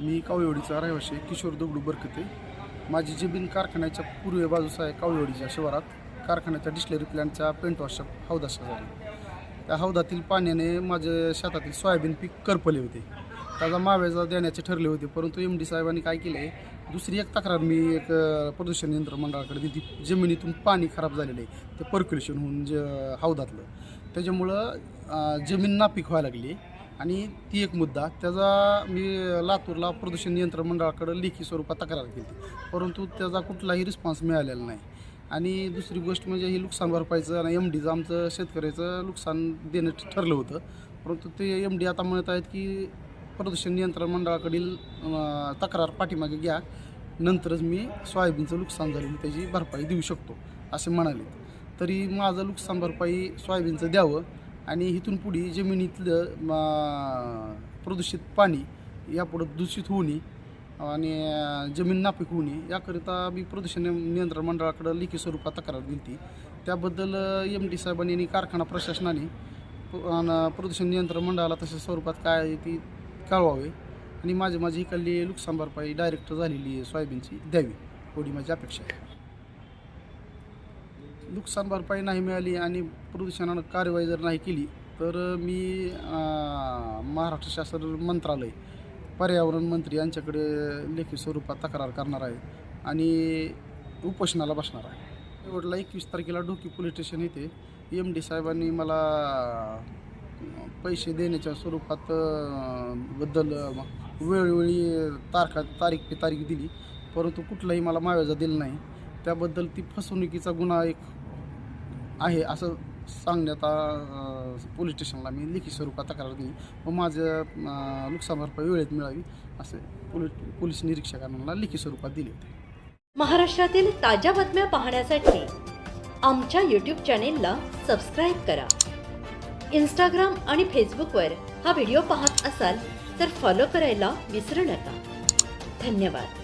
मी कावळेवाडीचा रहिवाशी किशोर दगडू बरकते. माझी जमीन कारखान्याच्या पूर्वे बाजूस आहे कावळेवाडीच्या शिवारात. कारखान्याच्या डिस्लरी प्लॅनच्या पेंट वॉशच्या हौदाशा झाली त्या हौदातील पाण्याने माझ्या शेतातील सोयाबीन पीक करपले होते. त्याचा मावेजा देण्याचे ठरले होते परंतु एम डी साहेबांनी काय केले? दुसरी एक तक्रार मी एक प्रदूषण नियंत्रण मंडळाकडे दिली. जमिनीतून पाणी खराब झालेलं आहे. ते पर्क्युलेशन होऊन ज हौदातलं. त्याच्यामुळं जमीन नापीक व्हायला लागली. आणि ती एक मुद्दा त्याचा मी लातूरला प्रदूषण नियंत्रण मंडळाकडं लेखी स्वरूपात तक्रार केली. परंतु त्याचा कुठलाही रिस्पॉन्स मिळालेला नाही. आणि दुसरी गोष्ट म्हणजे ही नुकसान भरपाईचं आणि एम डीचं आमचं शेतकऱ्याचं नुकसान देणं ठरलं होतं. परंतु ते एम डी आता म्हणत आहेत की प्रदूषण नियंत्रण मंडळाकडील तक्रार पाठीमागे घ्या. नंतरच मी सोयाबीनचं नुकसान झालेलं त्याची भरपाई देऊ शकतो असे म्हणाले तरी माझं नुकसान भरपाई सोयाबीनचं द्यावं आणि इथून पुढे जमिनीतलं प्रदूषित पाणी यापुढं दूषित होऊ नये आणि जमीन नापीक होऊ नये याकरिता मी प्रदूषण नियंत्रण मंडळाकडं लेखी स्वरूपात तक्रार दिली त्याबद्दल एम डी साहेबांनी आणि कारखाना प्रशासनाने प्रदूषण नियंत्रण मंडळाला तशा स्वरूपात काय आहे ती कळवावे. आणि माझी माझी इकडली नुकसान भरपाई डायरेक्ट झालेली आहे सोयाबीनची. द्यावी. एवढी माझी अपेक्षा आहे. नुकसान भरपाई नाही मिळाली आणि प्रदूषणानं कार्यवाही जर नाही केली तर मी महाराष्ट्र शासन मंत्रालय पर्यावरण मंत्री यांच्याकडे लेखी स्वरूपात तक्रार करणार आहे आणि उपोषणाला बसणार आहे. शेवटला एकवीस तारखेला ढोकी पोलीस स्टेशन येथे एम डी साहेबांनी मला पैसे देण्याच्या स्वरूपात बद्दल वेळोवेळी तारखा तारीख पे तारीख दिली परंतु कुठलाही मला माव्याजा दिला नाही. त्याबद्दल ती फसवणुकीचा गुन्हा एक आहे असं सांगण्यात पोलीस स्टेशनला मी लेखी स्वरूपात तक्रार दिली. व माझं नुकसान भरपाई वेळेत मिळावी असे पोलीस पोलीस निरीक्षकांना लिखित स्वरूपात दिले होते. महाराष्ट्रातील ताज्या बातम्या पाहण्यासाठी आमच्या यूट्यूब चॅनेलला सबस्क्राईब करा. इंस्टाग्राम आणि फेसबुकवर हा व्हिडिओ पाहत असाल तर फॉलो करायला विसरू नका. धन्यवाद.